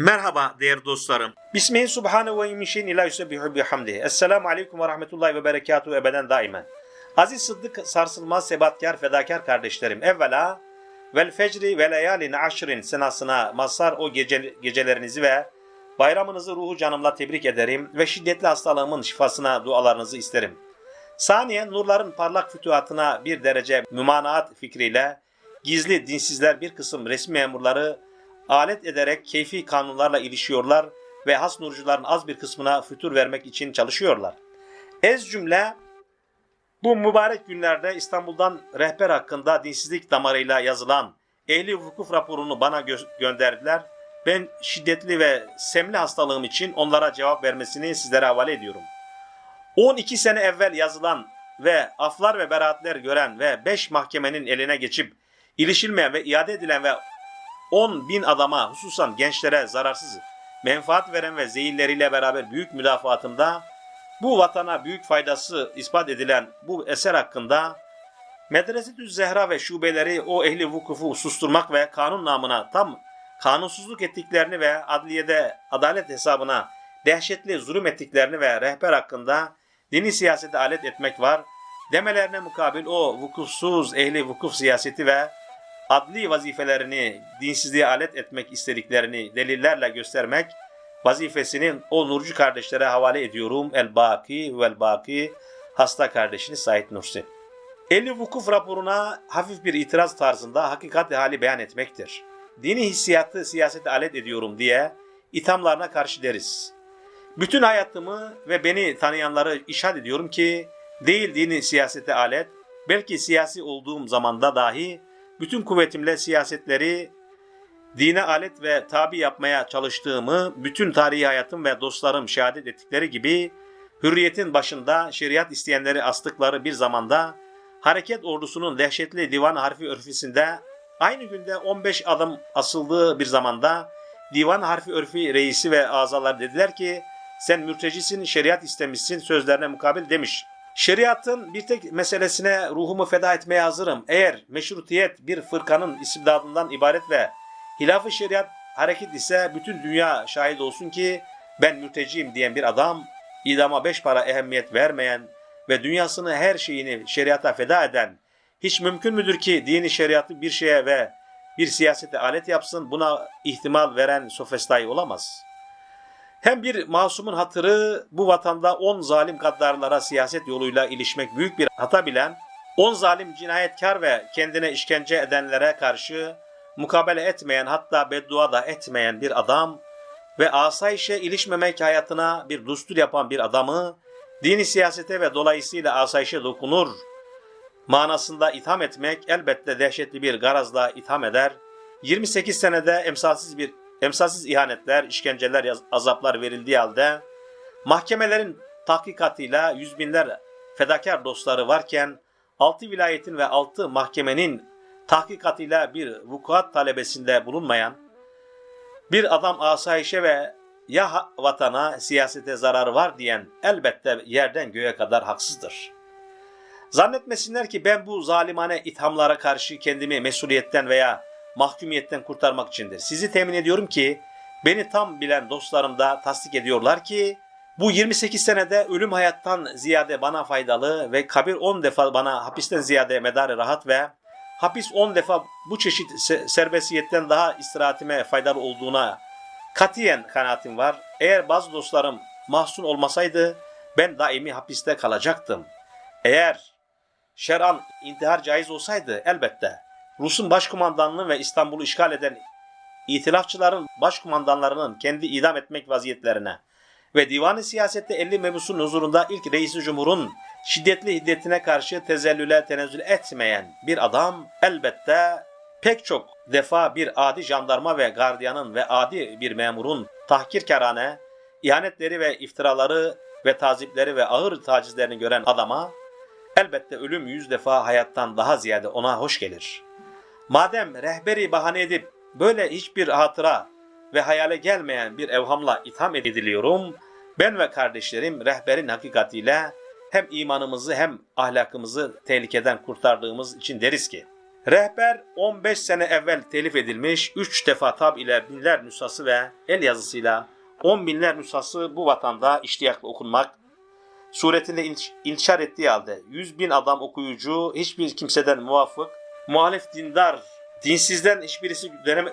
Merhaba değerli dostlarım. Bismihi subhanehu ve min şeyin ila yusebbihu bihamdihi. Esselamu aleyküm ve rahmetullahi ve berekatuhu ebeden daimen. Aziz Sıddık sarsılmaz sebatkar fedakar kardeşlerim. Evvela vel fecri ve leyalin aşrin senasına mazhar o gece, gecelerinizi ve bayramınızı ruhu canımla tebrik ederim ve şiddetli hastalığımın şifasına dualarınızı isterim. Saniye nurların parlak fütuhatına bir derece mümanaat fikriyle gizli dinsizler bir kısım resmi memurları alet ederek keyfi kanunlarla ilişiyorlar ve has nurcuların az bir kısmına fütur vermek için çalışıyorlar. Ez cümle bu mübarek günlerde İstanbul'dan rehber hakkında dinsizlik damarıyla yazılan ehli vukuf raporunu bana gö- gönderdiler. Ben şiddetli ve semli hastalığım için onlara cevap vermesini sizlere havale ediyorum. 12 sene evvel yazılan ve aflar ve beraatler gören ve 5 mahkemenin eline geçip ilişilmeyen ve iade edilen ve 10 bin adama hususan gençlere zararsız menfaat veren ve zehirleriyle beraber büyük müdafaatımda bu vatana büyük faydası ispat edilen bu eser hakkında Medresetü Zehra ve şubeleri o ehli vukufu susturmak ve kanun namına tam kanunsuzluk ettiklerini ve adliyede adalet hesabına dehşetli zulüm ettiklerini ve rehber hakkında dini siyasete alet etmek var. Demelerine mukabil o vukufsuz ehli vukuf siyaseti ve adli vazifelerini dinsizliğe alet etmek istediklerini delillerle göstermek vazifesinin o nurcu kardeşlere havale ediyorum. El Baki vel Baki hasta kardeşini Said Nursi. Eli vukuf raporuna hafif bir itiraz tarzında hakikat hali beyan etmektir. Dini hissiyatı siyasete alet ediyorum diye ithamlarına karşı deriz. Bütün hayatımı ve beni tanıyanları işaret ediyorum ki değil dini siyasete alet, belki siyasi olduğum zamanda dahi bütün kuvvetimle siyasetleri dine alet ve tabi yapmaya çalıştığımı bütün tarihi hayatım ve dostlarım şehadet ettikleri gibi hürriyetin başında şeriat isteyenleri astıkları bir zamanda hareket ordusunun dehşetli divan harfi örfisinde aynı günde 15 adım asıldığı bir zamanda divan harfi örfi reisi ve azalar dediler ki sen mürtecisin şeriat istemişsin sözlerine mukabil demiş. Şeriatın bir tek meselesine ruhumu feda etmeye hazırım. Eğer meşrutiyet bir fırkanın istibdadından ibaret ve hilaf-ı şeriat hareket ise bütün dünya şahit olsun ki ben mürteciyim diyen bir adam idama beş para ehemmiyet vermeyen ve dünyasını her şeyini şeriata feda eden hiç mümkün müdür ki dini şeriatı bir şeye ve bir siyasete alet yapsın buna ihtimal veren sofistayı olamaz.'' Hem bir masumun hatırı bu vatanda on zalim gaddarlara siyaset yoluyla ilişmek büyük bir hata bilen, on zalim cinayetkar ve kendine işkence edenlere karşı mukabele etmeyen hatta beddua da etmeyen bir adam ve asayişe ilişmemek hayatına bir dustur yapan bir adamı dini siyasete ve dolayısıyla asayişe dokunur manasında itham etmek elbette dehşetli bir garazla itham eder. 28 senede emsalsiz bir emsalsiz ihanetler, işkenceler, azaplar verildiği halde mahkemelerin tahkikatıyla yüz binler fedakar dostları varken altı vilayetin ve altı mahkemenin tahkikatıyla bir vukuat talebesinde bulunmayan bir adam asayişe ve ya vatana siyasete zararı var diyen elbette yerden göğe kadar haksızdır. Zannetmesinler ki ben bu zalimane ithamlara karşı kendimi mesuliyetten veya mahkumiyetten kurtarmak içindir. Sizi temin ediyorum ki beni tam bilen dostlarım da tasdik ediyorlar ki bu 28 senede ölüm hayattan ziyade bana faydalı ve kabir 10 defa bana hapisten ziyade medarı rahat ve hapis 10 defa bu çeşit se- serbestiyetten daha istirahatime faydalı olduğuna katiyen kanaatim var. Eğer bazı dostlarım mahzun olmasaydı ben daimi hapiste kalacaktım. Eğer şer'an intihar caiz olsaydı elbette Rus'un başkumandanlığı ve İstanbul'u işgal eden itilafçıların başkumandanlarının kendi idam etmek vaziyetlerine ve divanı siyasette 50 mebusun huzurunda ilk reisi cumhurun şiddetli hiddetine karşı tezellüle tenezzül etmeyen bir adam elbette pek çok defa bir adi jandarma ve gardiyanın ve adi bir memurun tahkirkarane, ihanetleri ve iftiraları ve tazipleri ve ağır tacizlerini gören adama elbette ölüm yüz defa hayattan daha ziyade ona hoş gelir.'' Madem rehberi bahane edip böyle hiçbir hatıra ve hayale gelmeyen bir evhamla itham ediliyorum, ben ve kardeşlerim rehberin hakikatiyle hem imanımızı hem ahlakımızı tehlikeden kurtardığımız için deriz ki, Rehber 15 sene evvel telif edilmiş, 3 defa tab ile binler nüshası ve el yazısıyla 10 binler nüshası bu vatanda iştiyakla okunmak suretinde intiş- intişar ettiği halde 100 bin adam okuyucu hiçbir kimseden muvafık, muhalif dindar, dinsizden hiçbirisi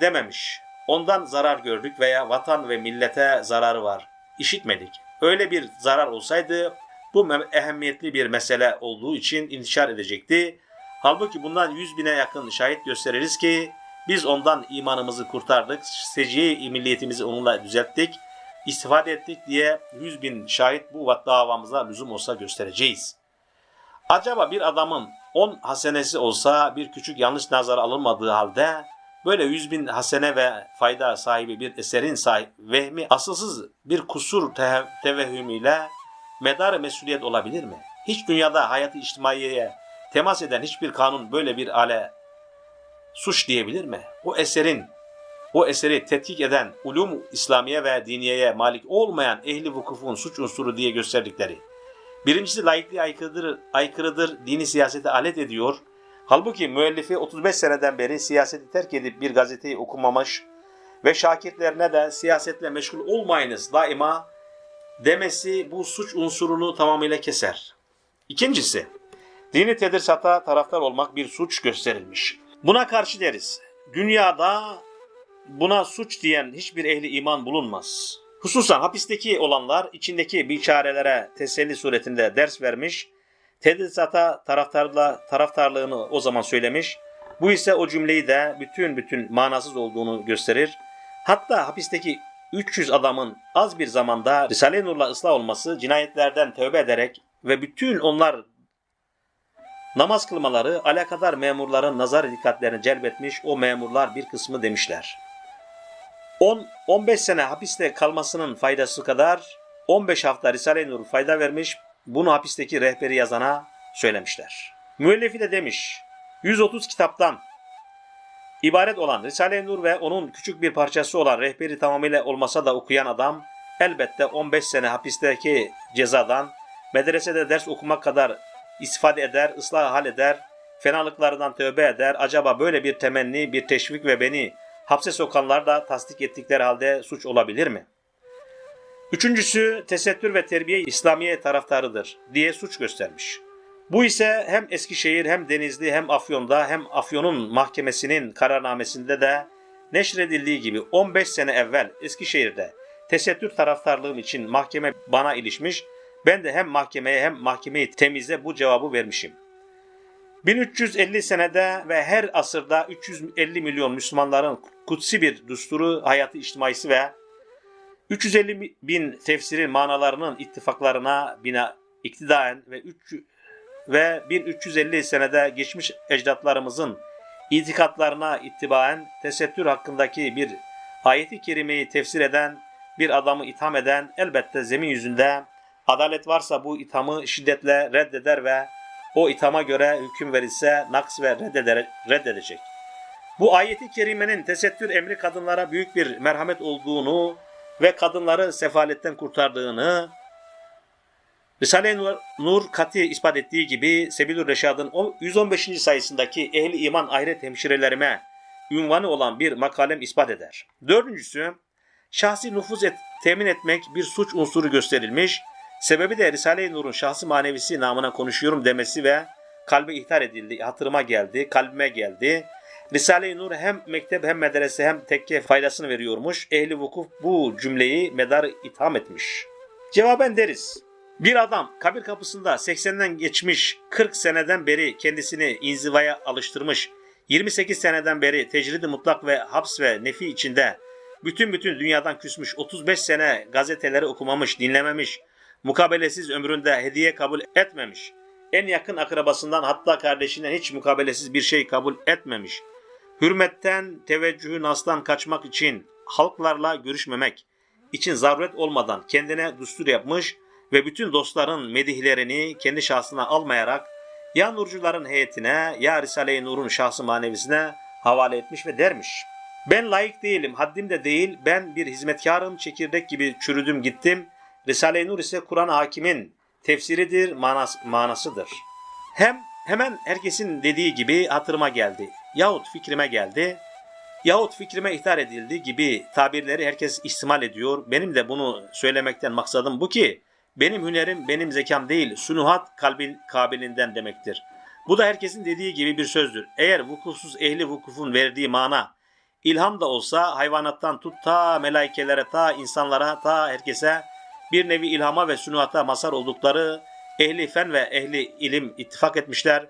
dememiş. Ondan zarar gördük veya vatan ve millete zararı var. İşitmedik. Öyle bir zarar olsaydı bu ehemmiyetli bir mesele olduğu için intişar edecekti. Halbuki bundan 100 bine yakın şahit gösteririz ki biz ondan imanımızı kurtardık, seciye milliyetimizi onunla düzelttik, istifade ettik diye 100 bin şahit bu davamıza lüzum olsa göstereceğiz. Acaba bir adamın 10 hasenesi olsa bir küçük yanlış nazara alınmadığı halde böyle 100 bin hasene ve fayda sahibi bir eserin sahibi vehmi asılsız bir kusur te- tevehhümüyle medar mesuliyet olabilir mi? Hiç dünyada hayatı içtimaiyeye temas eden hiçbir kanun böyle bir ale suç diyebilir mi? O eserin, o eseri tetkik eden ulum İslamiye ve diniyeye malik olmayan ehli vukufun suç unsuru diye gösterdikleri. Birincisi laikliğe aykırıdır, aykırıdır, dini siyasete alet ediyor. Halbuki müellifi 35 seneden beri siyaseti terk edip bir gazeteyi okumamış ve şakirtlerine de siyasetle meşgul olmayınız daima demesi bu suç unsurunu tamamıyla keser. İkincisi, dini tedrisata taraftar olmak bir suç gösterilmiş. Buna karşı deriz. Dünyada buna suç diyen hiçbir ehli iman bulunmaz. Hususan hapisteki olanlar içindeki biçarelere teselli suretinde ders vermiş, tedrisata taraftarla, taraftarlığını o zaman söylemiş. Bu ise o cümleyi de bütün bütün manasız olduğunu gösterir. Hatta hapisteki 300 adamın az bir zamanda Risale-i Nur'la ıslah olması, cinayetlerden tövbe ederek ve bütün onlar namaz kılmaları alakadar memurların nazar dikkatlerini celbetmiş o memurlar bir kısmı demişler. 10-15 sene hapiste kalmasının faydası kadar 15 hafta Risale-i Nur fayda vermiş, bunu hapisteki rehberi yazana söylemişler. Müellifi de demiş, 130 kitaptan ibaret olan Risale-i Nur ve onun küçük bir parçası olan rehberi tamamıyla olmasa da okuyan adam elbette 15 sene hapisteki cezadan medresede ders okumak kadar istifade eder, ıslah hal eder, fenalıklarından tövbe eder. Acaba böyle bir temenni, bir teşvik ve beni hapse sokanlar da tasdik ettikleri halde suç olabilir mi? Üçüncüsü tesettür ve terbiye İslamiye taraftarıdır diye suç göstermiş. Bu ise hem Eskişehir hem Denizli hem Afyon'da hem Afyon'un mahkemesinin kararnamesinde de neşredildiği gibi 15 sene evvel Eskişehir'de tesettür taraftarlığım için mahkeme bana ilişmiş. Ben de hem mahkemeye hem mahkemeyi temize bu cevabı vermişim. 1350 senede ve her asırda 350 milyon Müslümanların kutsi bir düsturu, hayatı içtimaisi ve 350 bin tefsirin manalarının ittifaklarına bina iktidaen ve 3 ve 1350 senede geçmiş ecdatlarımızın itikatlarına ittibaen tesettür hakkındaki bir ayeti kerimeyi tefsir eden, bir adamı itham eden elbette zemin yüzünde adalet varsa bu ithamı şiddetle reddeder ve o ithama göre hüküm verilse naks ve reddedecek. Bu ayeti kerimenin tesettür emri kadınlara büyük bir merhamet olduğunu ve kadınları sefaletten kurtardığını Risale-i Nur, Nur kati ispat ettiği gibi Sebilur Reşad'ın o 115. sayısındaki ehli iman ahiret hemşirelerime ünvanı olan bir makalem ispat eder. Dördüncüsü, şahsi nüfuz et, temin etmek bir suç unsuru gösterilmiş, sebebi de Risale-i Nur'un şahsi manevisi namına konuşuyorum demesi ve kalbe ihtar edildi, hatırıma geldi, kalbime geldi. Risale-i Nur hem mektep hem medrese hem tekke faydasını veriyormuş. Ehli vukuf bu cümleyi medar itham etmiş. Cevaben deriz. Bir adam kabir kapısında 80'den geçmiş 40 seneden beri kendisini inzivaya alıştırmış, 28 seneden beri tecridi mutlak ve haps ve nefi içinde bütün bütün dünyadan küsmüş 35 sene gazeteleri okumamış, dinlememiş, mukabelesiz ömründe hediye kabul etmemiş, en yakın akrabasından hatta kardeşinden hiç mukabelesiz bir şey kabul etmemiş, hürmetten, teveccühü nastan kaçmak için halklarla görüşmemek için zaruret olmadan kendine düstur yapmış ve bütün dostların medihlerini kendi şahsına almayarak ya nurcuların heyetine ya Risale-i Nur'un şahsı manevisine havale etmiş ve dermiş. Ben layık değilim, haddim de değil, ben bir hizmetkarım, çekirdek gibi çürüdüm gittim. Risale-i Nur ise Kur'an hakimin tefsiridir, manas, manasıdır. Hem hemen herkesin dediği gibi hatırıma geldi. Yahut fikrime geldi. Yahut fikrime ihtar edildi gibi tabirleri herkes ihtimal ediyor. Benim de bunu söylemekten maksadım bu ki benim hünerim benim zekam değil sunuhat kalbin kabilinden demektir. Bu da herkesin dediği gibi bir sözdür. Eğer vukufsuz ehli vukufun verdiği mana ilham da olsa hayvanattan tut ta melaikelere ta insanlara ta herkese bir nevi ilhama ve sunuhata mazhar oldukları ehli fen ve ehli ilim ittifak etmişler.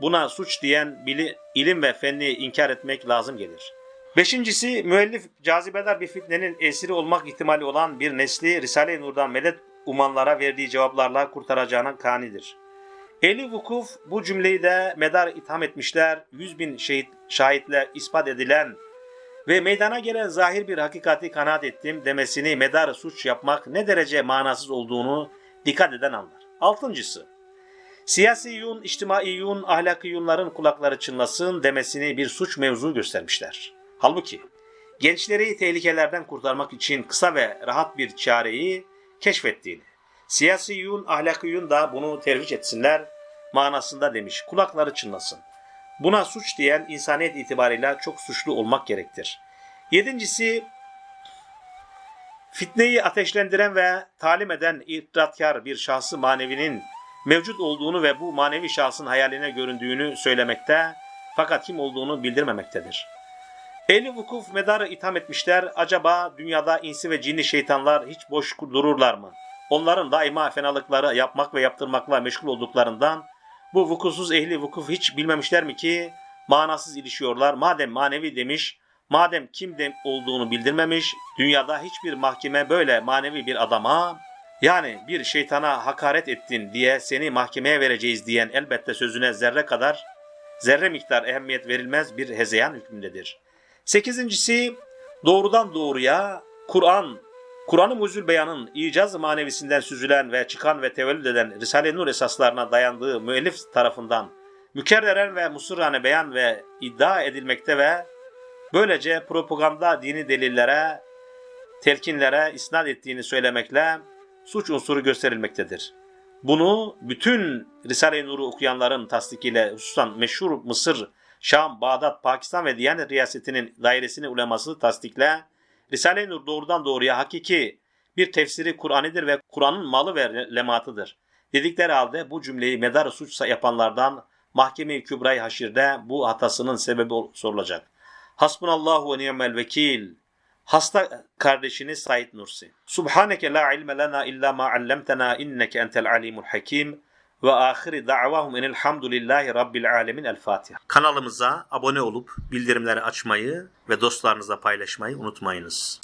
Buna suç diyen bili, ilim ve fenni inkar etmek lazım gelir. Beşincisi müellif cazibedar bir fitnenin esiri olmak ihtimali olan bir nesli Risale-i Nur'dan medet umanlara verdiği cevaplarla kurtaracağına kanidir. Eli vukuf bu cümleyi de medar itham etmişler. Yüz bin şehit, şahitle ispat edilen ve meydana gelen zahir bir hakikati kanaat ettim demesini medar suç yapmak ne derece manasız olduğunu dikkat eden anlar. Altıncısı, siyasi yun, içtimai yun, ahlaki yunların kulakları çınlasın demesini bir suç mevzu göstermişler. Halbuki gençleri tehlikelerden kurtarmak için kısa ve rahat bir çareyi keşfettiğini, siyasi yun, ahlaki yun da bunu tercih etsinler manasında demiş. Kulakları çınlasın. Buna suç diyen insaniyet itibarıyla çok suçlu olmak gerektir. Yedincisi, fitneyi ateşlendiren ve talim eden itatkar bir şahsı manevinin mevcut olduğunu ve bu manevi şahsın hayaline göründüğünü söylemekte fakat kim olduğunu bildirmemektedir. Ehli vukuf medarı itham etmişler. Acaba dünyada insi ve cinli şeytanlar hiç boş dururlar mı? Onların daima fenalıkları yapmak ve yaptırmakla meşgul olduklarından bu vukusuz ehli vukuf hiç bilmemişler mi ki manasız ilişiyorlar. Madem manevi demiş, madem kim de olduğunu bildirmemiş, dünyada hiçbir mahkeme böyle manevi bir adama yani bir şeytana hakaret ettin diye seni mahkemeye vereceğiz diyen elbette sözüne zerre kadar, zerre miktar ehemmiyet verilmez bir hezeyan hükmündedir. Sekizincisi doğrudan doğruya Kur'an, Kur'an-ı Muzül Beyan'ın icaz manevisinden süzülen ve çıkan ve tevellüd eden Risale-i Nur esaslarına dayandığı müellif tarafından mükerreren ve musurrane beyan ve iddia edilmekte ve böylece propaganda dini delillere, telkinlere isnat ettiğini söylemekle suç unsuru gösterilmektedir. Bunu bütün Risale-i Nur'u okuyanların tasdikiyle hususan meşhur Mısır, Şam, Bağdat, Pakistan ve Diyanet Riyasetinin dairesini uleması tasdikle Risale-i Nur doğrudan doğruya hakiki bir tefsiri Kur'anidir ve Kur'an'ın malı ve lematıdır. Dedikleri halde bu cümleyi medar suç yapanlardan Mahkeme-i Kübra-i Haşir'de bu hatasının sebebi sorulacak. Hasbunallahu ve ni'mel vekil. Hasta kardeşini Said Nursi. Subhaneke la ilme lena illa ma allamtena inneke entel alimul hakim. Ve ahiri da'vahum enelhamdülillahi rabbil alemin. El Fatiha. Kanalımıza abone olup bildirimleri açmayı ve dostlarınızla paylaşmayı unutmayınız.